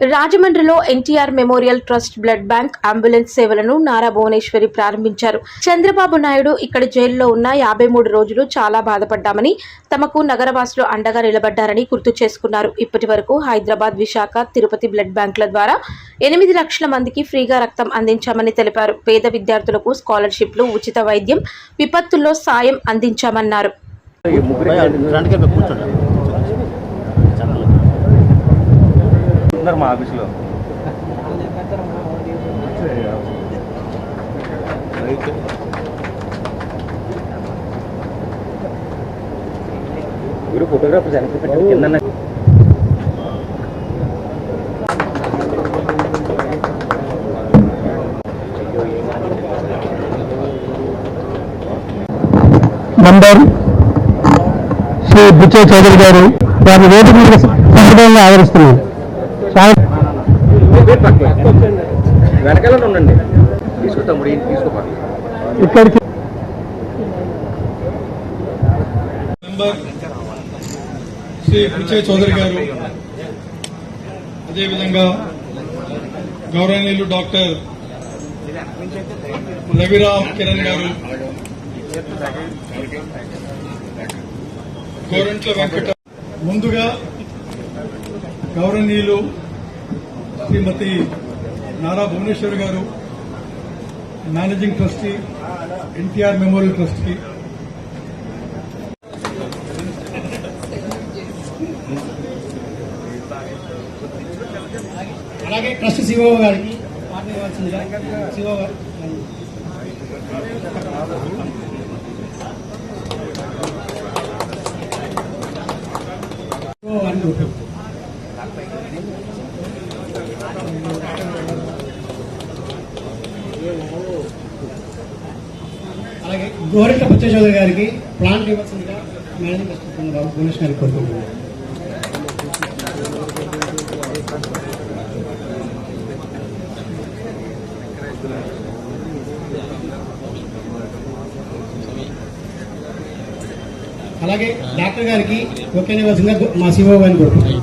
రాజమండ్రిలో NTR memorial trust blood bank ambulance సేవలను నారా భువనేశ్వరి ప్రారంభించారు. చంద్రబాబు నాయుడు ఇక్కడ జైల్లో ఉన్న యాభై మూడు రోజులు చాలా బాధపడ్డామని తమకు నగరవాసులు అండగా నిలబడ్డారని గుర్తు చేసుకున్నారు. ఇప్పటి వరకు హైదరాబాద్ విశాఖ తిరుపతి బ్లడ్ బ్యాంకుల ద్వారా ఎనిమిది లక్షల మందికి ఫ్రీగా రక్తం అందించామని తెలిపారు. పేద విద్యార్థులకు స్కాలర్షిప్లు ఉచిత వైద్యం విపత్తుల్లో సాయం అందించామన్నారు. ఉన్నారు మా ఆఫీస్లో. మీరు ఫోటోగ్రాఫర్ కింద నంబర్. శ్రీ బుచ్చే చౌదరి గారు వారిని వేదిక మీద ఆదరిస్తున్నాను ఇక్కడికి శ్రీ పిచ్చయ్య చౌదరి గారు అదేవిధంగా గౌరవనీయులు డాక్టర్ రవిరామ్ కిరణ్ గారు గోరంట్ల వెంకట ముందుగా గౌరవనీయులు శ్రీమతి నారా భువనేశ్వర్ గారు మేనేజింగ్ ట్రస్టీ ఎన్టీఆర్ మెమోరియల్ ట్రస్ట్కి. అలాగే ట్రస్ట్ సిఓ గారికి మాట్లాడవలసిందిగా సిఓ గారు. సిఓ అలాగే గోరెట్ల బుచ్చ గారికి ప్లాంట్ ఇవ్వాల్సిందిగా మేనేజింగ్ ట్రస్ట్ బాబు భువనేశ్వర్ గారికి కోరుకుంటున్నాను. అలాగే డాక్టర్ గారికి ఓకే నివాసంగా మా సిఓ గారిని కోరుకుంటున్నాను.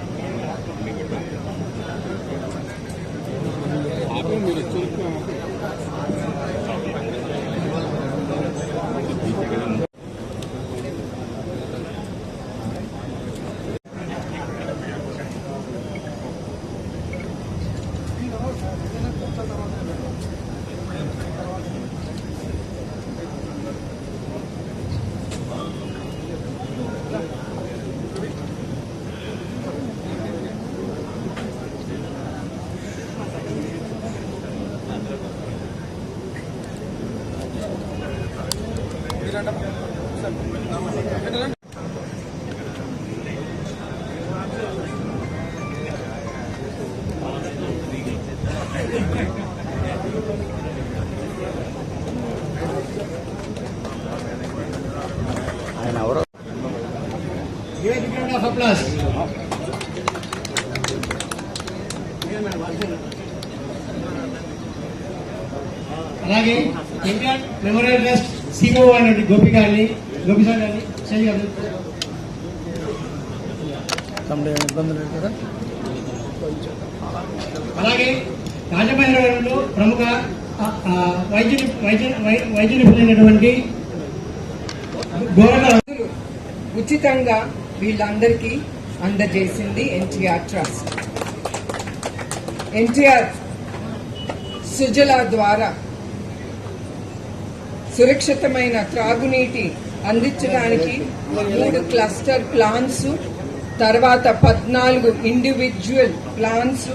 ఆయన of applause. అలాగే ఎన్టీఆర్ మెమోరియల్ ట్రస్ట్ సిఓ అయినటువంటి గోపి గారిని గోపి సార్ గారిని శైలి గారిని ఇబ్బంది లేదు కదా అలాగే రాజమహేంద్రవరంలో ప్రముఖ వైద్య వైద్య వైద్య నిపుణులైనటువంటి గోరల ఉచితంగా వీళ్ళందరికీ అందజేసింది ఎన్టీఆర్ ట్రస్ట్. ఎన్టీఆర్ సుజల ద్వారా సురక్షితమైన త్రాగునీటి అందించడానికి మూడు క్లస్టర్ ప్లాన్స్ తర్వాత పద్నాలుగు ఇండివిజువల్ ప్లాన్స్